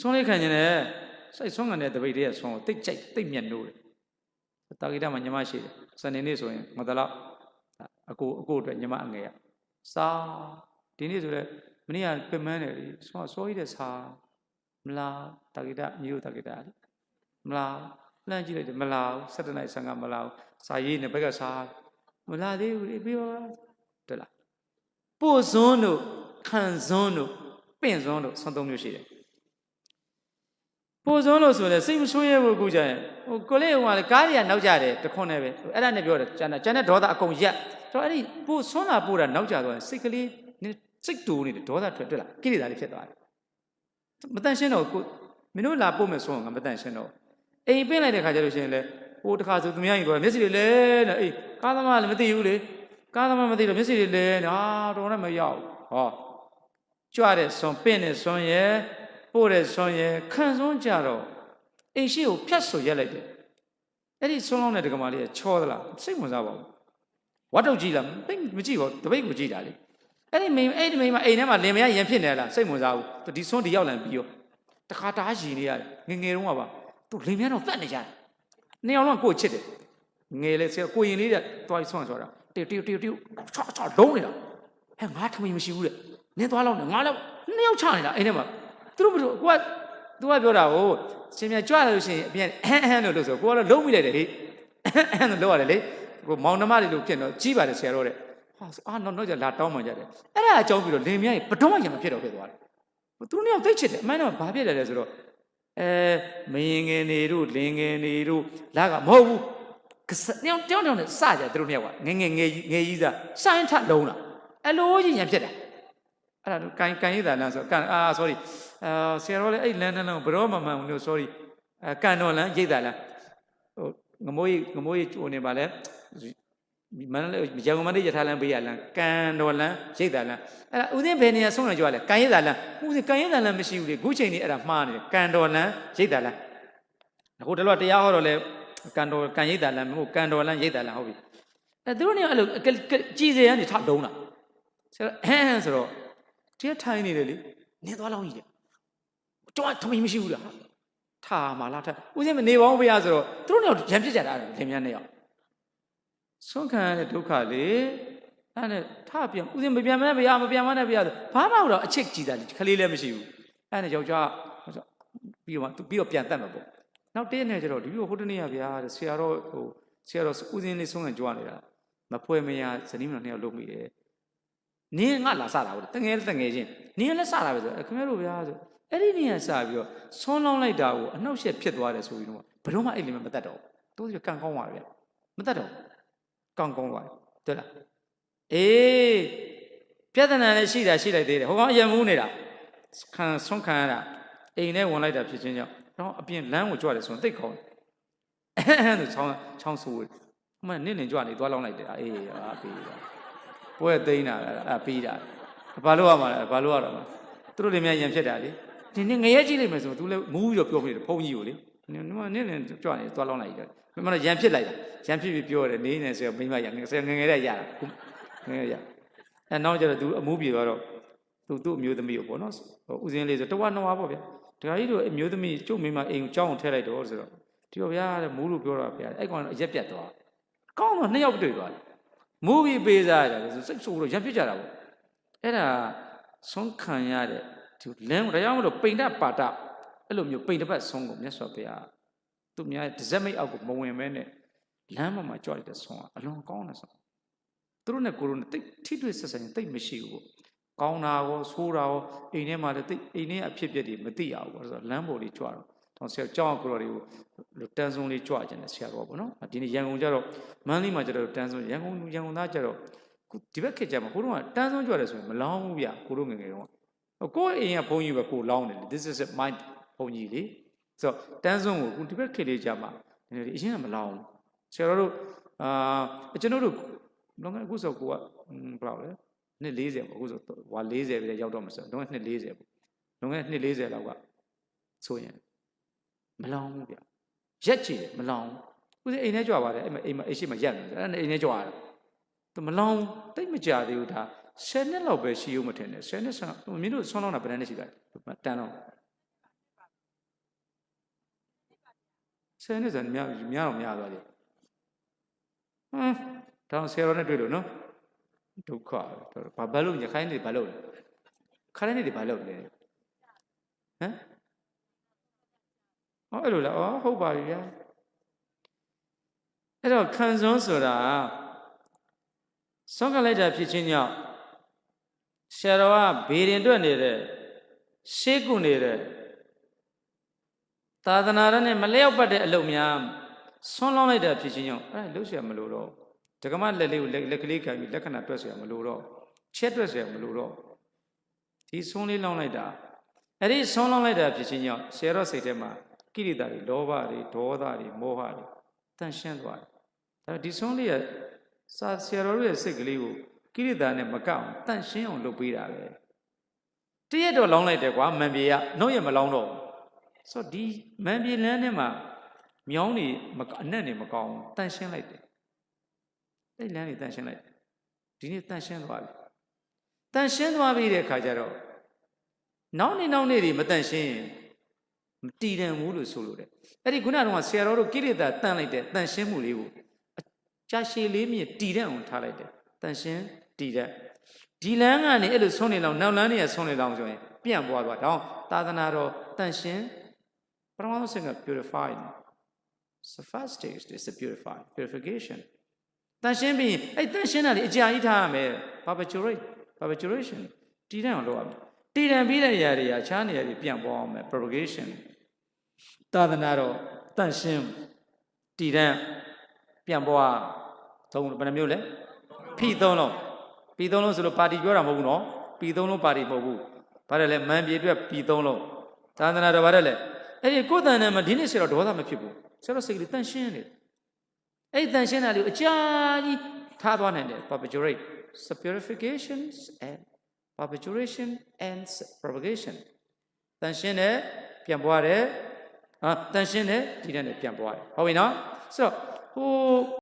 ဆွန်းလေးခံနေတယ်စိတ်ဆွန်းခံတဲ့တပိတ်တည်းကဆွန်းကိုတိတ်ကြိုက်တိတ်မြတ်နိုးတယ်တာဂိတမှာညီမရှိတယ်စနေနေ့ဆိုရင်ငါတလောက်အကိုအကိုအတွက်ညီမအငယ်ရစားဒီနေ့ဆိုလဲမနေ့ကပင်မန်းတယ်လေဆွန်းစောကြီးတဲ့စားမလားတာဂိတမျိုးတာဂိတလေမလားလှမ်းကြည့်လိုက်တယ်မလား7နိုင်15မလားစာရေးနေဘက်ကစားမလားသေးဘူးလေပြီးတော့တက်လားပို့စွန်းတို့ခံစွန်းတို့ပင့်စွန်းတို့ဆွန်းသုံးမျိုးရှိတယ် ပို့စွန်းလို့ဆိုရင်စိတ်မဆိုးရဲဘူးအခုကျရင်ဟိုကိုလေးဟိုကလေကားတွေကနောက်ကြတယ်တခွန်းနဲ့ပဲအဲ့ဒါနဲ့ပြောတယ်ကျန်တဲ့ကျန်တဲ့ဒေါသအကုန်ရက်တော့အဲ့ဒီပို့စွန်းလာပို့တာနောက်ကြသွားရင်စိတ်ကလေးနဲ့စိတ်တူနေတယ်ဒေါသထွက်တွေ့လားကိလေသာတွေဖြစ်သွားတယ်မတန်ရှင်းတော့ကိုမင်းတို့လာပို့မယ်ဆိုရင်ငါမတန်ရှင်းတော့အိမ်ပင့်လိုက်တဲ့ခါကျလို့ရှိရင်လေဟိုတခါဆိုသူများကြီးပြောမျက်စိတွေလဲနဲ့အေးကားသမားလည်းမသိဘူးလေကားသမားမသိတော့မျက်စိတွေလဲနဲ့ဟာတော်နဲ့မရောက်ဟောကြွတဲ့ဆွန်ပင့်တဲ့ဆွန်ရဲ့ ပို့တဲ့ဆွန်ရဲ့ခံစွန်းကြတော့အိမ်ရှိကိုဖြတ်ဆိုရက်လိုက်တယ်အဲ့ဒီဆွန်လောင်းတဲ့ဒကမာလေးကချောသလားစိတ်ဝင်စားပါဘူးဝတ်တုတ်ကြည့်လားသိမကြည့်ပါဘူးတပိတ်ကိုကြည့်တာလေအဲ့ဒီမိန်းအဲ့ဒီမိန်းမအိမ်ထဲမှာလင်မယားရင်ဖြစ်နေလားစိတ်ဝင်စားဘူးသူဒီဆွန်ဒီရောက်လာပြီးရောတခါတားရှင်နေရတယ်ငငယ်တုန်းကပါသူလင်မယားတော့ဖတ်နေကြတယ်နှစ်ယောက်လုံးကိုချစ်တယ်ငယ်လေဆရာကိုရင်လေးတဲ့တွားဆွန့်ဆိုတာတီတီတီတီချောချောလုံးနေတာဟဲ့ငါထမင်းမရှိဘူးတဲ့နင်းသွားလောက်နေငါလည်းနှစ်ယောက်ချနေတာအိမ်ထဲမှာ သူတို့ဘယ်လိုကိုကသူကပြောတာကိုရှင်မြန်ကြွလာလို့ရှိရင်အပြန်အဟမ်းအဟမ်းလို့လို့ဆိုကိုကတော့လုံးမိလိုက်တယ်လေအဟမ်းလို့လောက်ရတယ်လေကိုမောင်နှမတွေလို့ဖြစ်တော့ကြီးပါတယ်ဆရာတော်တဲ့ဟာအာတော့တော့ကြလာတောင်းမှကြတယ်အဲ့ဒါအကြောင်းပြီးတော့လင်မြကြီးဘတော်မှရမဖြစ်တော့ဖြစ်သွားတယ်သူတို့နှစ်ယောက်သိချစ်တယ်အမှန်တော့ဘာဖြစ်တယ်လဲဆိုတော့အဲမရင်ငယ်နေတို့လင်ငယ်နေတို့လာကမဟုတ်ဘူးကစညောင်းတောင်းတောင်းနဲ့စကြတယ်သူတို့နှစ်ယောက်ကငယ်ငယ်ငယ်ငယ်ကြီးစားစိုင်းထလုံးလာအလိုကြီးရံဖြစ်တယ်အဲ့ဒါကန်ကန်ရည်တာလမ်းဆိုကန်အာ sorry အာဆရာတော်လည်းအဲ့လမ်းနှလုံးဘရောမမှန်ဘူးလို့ sorry အဲကန်တော်လမ်းရိတ်တာလမ်းဟိုငမိုးကြီးငမိုးကြီးဟိုနေပါလဲမန္တလေးရန်ကုန်မန္တလေးရထားလမ်းပေးရလမ်းကန်တော်လမ်းရိတ်တာလမ်းအဲ့ဒါဦးသိန်းဘယ်နေရာဆုံးနေကြွားလဲကန်ရည်တာလမ်းဦးသိန်းကန်ရည်တာလမ်းမရှိဘူးလေခုချိန်นี้အဲ့ဒါမှားနေတယ်ကန်တော်လမ်းရိတ်တာလမ်းအခုတလောတရားဟောတော့လဲကန်တော်ကန်ရိတ်တာလမ်းမဟုတ်ကန်တော်လမ်းရိတ်တာလမ်းဟုတ်ပြီအဲသူတို့နေအဲ့လိုကြည်စရာနေထလုံးတာဆိုတော့ဟမ်ဆိုတော့တရားထိုင်နေတယ်လေနေသွားလောင်းကြီးတယ် ကျွန်တော်ထမင်းမရှိဘူးလားထားမှာလားထားဦးစင်းမနေပါဘူးဗျာဆိုတော့သူတို့တော့ရံပြစ်ကြတာလင်မြန်းနဲ့ရောက်ဆုံးခံရတဲ့ဒုက္ခလေအဲ့နဲ့ထားပြန်ဦးစင်းမပြန်မနဲ့ဗျာမပြန်မနဲ့ဗျာဆိုဘာမှတော့အချစ်ကြည်တာခလေးလည်းမရှိဘူးအဲ့နဲ့ယောက်ျားပြီးတော့သူပြီးတော့ပြန်တတ်မှာပေါ့နောက်တည့်နေကျတော့ဒီလိုဟိုတနေ့ရဗျာတဲ့ဆရာတော်ဟိုဆရာတော်ဦးစင်းလေးဆုံးခံကြွားနေတာမဖွဲမရဇနီးမတော်နှစ်ယောက်လုံးမိတယ် နင်းငါလာစတာဟုတ်တငယ်တငယ်ချင်းနင်းလည်းစတာပဲဆိုခင်ဗျားတို့ဗျာဆိုအဲ့ဒီနေရာစပြီးတော့ဆွန်းလောင်းလိုက်တာကိုအနှောက်အယှက်ဖြစ်သွားတယ်ဆိုပြီးတော့ဘယ်တော့မှအဲ့လိမမတတ်တော့ဘူးသူကကန်ကောင်းသွားတယ်ဗျမတတ်တော့ကန်ကောင်းသွားတယ်တွေ့လားအေးပြဿနာလည်းရှိတာရှိလိုက်သေးတယ်ဟိုကောင်အယံမူးနေတာခံဆွန်းခံရတာအိမ်ထဲဝင်လိုက်တာဖြစ်ချင်းကြောင့်တော့အပြင်လမ်းကိုကြွတယ်ဆိုရင်တိတ်ကောင်းတယ်အဲ့ဒါချောင်းချောင်းဆိုးတယ်ဟိုမှာနင့်နေကြွနေသွားလောင်းလိုက်တယ်အေးအာပေးတာ ပွဲသိမ်းတာအဲ့ပြီးတာဘာလို့ရမှာလဲဘာလို့ရတာလဲသူတို့တွေများရံဖြစ်တာလေဒီနေ့ငရဲကြည့်လိုက်မယ်ဆိုသူလည်းမူးပြီးတော့ပြောဖြစ်တယ်ဘုန်းကြီးကိုလေနင်မနင်လည်းကြွနေသွားလောင်းလိုက်တယ်မင်းကရံဖြစ်လိုက်တာရံဖြစ်ပြီးပြောတယ်နေနေဆိုမိမရံနေဆိုငငယ်တဲ့ရတာငငယ်ရအဲနောက်ကျတော့သူအမူးပြေသွားတော့သူသူ့အမျိုးသမီးကိုပေါ့နော်ဥစဉ်လေးဆိုတဝနှဝါပေါ့ဗျာဒကာကြီးတို့အမျိုးသမီးကျုပ်မိမအိမ်ကိုကြောင်းထည့်လိုက်တော့ဆိုတော့ဒီတော့ဗျာတဲ့မူးလို့ပြောတာဗျာအဲ့ကောင်အရက်ပြတ်သွားကောင်းတော့နှစ်ယောက်တွေ့သွားတယ် မူးပြီးပေးစားရတယ်ဆိုစိတ်ဆိုးလို့ရံဖြစ်ကြတာပေါ့အဲ့ဒါဆုံးခံရတဲ့သူလမ်းဒါကြောင့်မလို့ပိန်တပါတအဲ့လိုမျိုးပိန်တစ်ပတ်ဆုံးကိုမြတ်စွာဘုရားသူများဒဇက်မိတ်အောက်ကိုမဝင်မဲနဲ့လမ်းပေါ်မှာကြွလိုက်တဲ့ဆုံးကအလွန်ကောင်းတဲ့ဆုံးသူတို့နဲ့ကိုရိုနဲ့တိတ်ထိတွေ့ဆက်ဆံရင်တိတ်မရှိဘူးပေါ့ကောင်းတာရောဆိုးတာရောအိမ်ထဲမှာလည်းတိတ်အိမ်ထဲအဖြစ်အပျက်တွေမသိရဘူးပေါ့ဆိုတော့လမ်းပေါ်လေးကြွတော့တော့ ဆရာကြောင်းကိုရိုတွေကိုတန်းစုံလေးကြွကြတယ်ဆရာတော်ပေါ့နော်ဒီနေ့ရန်ကုန်ကျတော့မန်းလေးမှာကျတော့တန်းစုံရန်ကုန်ရန်ကုန်သားကျတော့ဒီဘက်ခေတ်ကျမှာကိုတို့ကတန်းစုံကြွတယ်ဆိုရင်မလောင်းဘူးဗျကိုတို့ငယ်ငယ်တော့ကိုယ့်အိမ်ကဘုန်းကြီးပဲကိုလောင်းတယ်လေ this is my ဘုန်းကြီးလေဆိုတော့တန်းစုံကိုဒီဘက်ခေတ်လေးကြာမှာနည်းနည်းအရင်ကမလောင်းဆရာတော်တို့အာကျွန်တော်တို့လောကအခုဆိုကိုကဘယ်လောက်လဲနှစ်40ပေါ့အခုဆိုဟွာ40ပဲရောက်တော့မှာဆိုတော့နှစ်40ပေါ့လွန်ခဲ့နှစ်40လောက်ကဆိုရင် မလောင်းဘူးဗျရက်ချီတယ်မလောင်းဦးစင်းအိမ်ထဲကြွပါတယ်အဲ့မအိမ်မအိမ်ရှိမှရက်နေတယ်အဲ့အိမ်ထဲကြွရတယ်သူမလောင်းတိတ်မကြသေးဘူးဒါ10နှစ်လောက်ပဲရှိဦးမထင်နဲ့10နှစ်ဆန်းမင်းတို့ဆွမ်းလောင်းတာဘယ်နှစ်နှစ်ရှိလဲတန်တော့10နှစ်ဆိုများများတော့များသွားတယ်ဟမ်တောင်ဆယ်ရောနဲ့တွေ့လို့နော်ဒုက္ခဘာဘာလို့ရခိုင်းနေဘာလို့လဲခါရနေတွေဘာလို့လဲဟမ် ဟောအဲ့လိုလားဩဟုတ်ပါပြီဗျာအဲ့တော့ခံစွန်းဆိုတာဆုံးကလိုက်တာဖြစ်ချင်းကြောင့်ဆရာတော်ကဘေရင်တွက်နေတဲ့ရှေးကုနေတဲ့သာသနာရနဲ့မလျော့ပတ်တဲ့အလုပ်များဆွန်းလောင်းလိုက်တာဖြစ်ချင်းကြောင့်အဲ့ဒါလှုပ်เสียမလို့တော့ဒကမလက်လေးကိုလက်လက်ကလေးခံပြီးလက္ခဏာတွက်เสียမလို့တော့ချက်တွက်เสียမလို့တော့ဒီဆွန်းလေးလောင်းလိုက်တာအဲ့ဒီဆွန်းလောင်းလိုက်တာဖြစ်ချင်းကြောင့်ဆရာတော်စိတ်ထဲမှာ ကိရိတာတွေလောဘတွေဒေါသတွေမောဟတွေတန့်ရှင်းသွားတယ်ဒါပေမဲ့ဒီဆွန်းလေးကစာဆရာတော်ရဲ့စိတ်ကလေးကိုကိရိတာနဲ့မကောက်အောင်တန့်ရှင်းအောင်လုပ်ပေးတာပဲတရက်တော့လောင်းလိုက်တယ်ကွာမန်ပြေကနှုတ်ရမလောင်းတော့ဘူးဆိုတော့ဒီမန်ပြေလန်းထဲမှာမြောင်းနေမကအနက်နေမကောင်းဘူးတန့်ရှင်းလိုက်တယ်အဲ့လမ်းနေတန့်ရှင်းလိုက်တယ်ဒီနေ့တန့်ရှင်းသွားပြီတန့်ရှင်းသွားပြီတဲ့ခါကျတော့နောက်နေနောက်နေတွေမတန့်ရှင်းရင် မတည်တယ်ဘူးလို့ဆိုလို့တဲ့အဲ့ဒီခုနကတော့ဆရာတော်တို့ကိရိတာတန့်လိုက်တဲ့တန့်ရှင်းမှုလေးကိုအကြာရှည်လေးမြင့်တည်တဲ့အောင်ထားလိုက်တယ်တန့်ရှင်းတည်တဲ့ဒီလမ်းကနေအဲ့လိုဆွနေလောင်နောက်လမ်းတွေကဆွနေလောင်ဆိုရင်ပြန့်ပွားသွားတောင်းသာသနာတော်တန့်ရှင်းပထမဆုံးဆင့်က purified It's the first stage is the purify purification တန်ရှင်းပြီးအဲ့တန်ရှင်းတာလေအကြာကြီးထားရမယ် perpetuate perpetuation တည်တံ့အောင်လုပ်ရမယ်တည်တံ့ပြီးတဲ့နေရာတွေအခြားနေရာတွေပြန်ပေါ်အောင်မယ် propagation သာသနာတော်တန်ရှင်းတည်တံ့ပြန်ပေါ်အောင်သုံးဘယ်နှမျိုးလဲဖိသုံးလုံးဖိသုံးလုံးဆိုလို့ပါတီပြောတာမဟုတ်ဘူးနော်ပီသုံးလုံးပါတီမဟုတ်ဘူးဘာလဲလဲမန်ပြေအတွက်ပီသုံးလုံးသာသနာတော်ဘာလဲလဲအဲ့ဒီကိုယ်တန်နဲ့မှဒီနေ့ဆရာတော်ဒေါသမဖြစ်ဘူးဆရာတော်စိတ်ကလေးတန်ရှင်းနေတယ်အဲ့ဒီတန်ရှင်းတာလေးကိုအကြာကြီးထားသွားနိုင်တယ် perpetuate purifications and perpetuation and propagation တန်ရှင်းတယ်ပြန်ပွားတယ် ဟာတန်ရှင်းတယ်ဒီတဲ့နဲ့ပြန်ပွားတယ်ဟုတ်ပြီနော်ဆိုတော့ဟို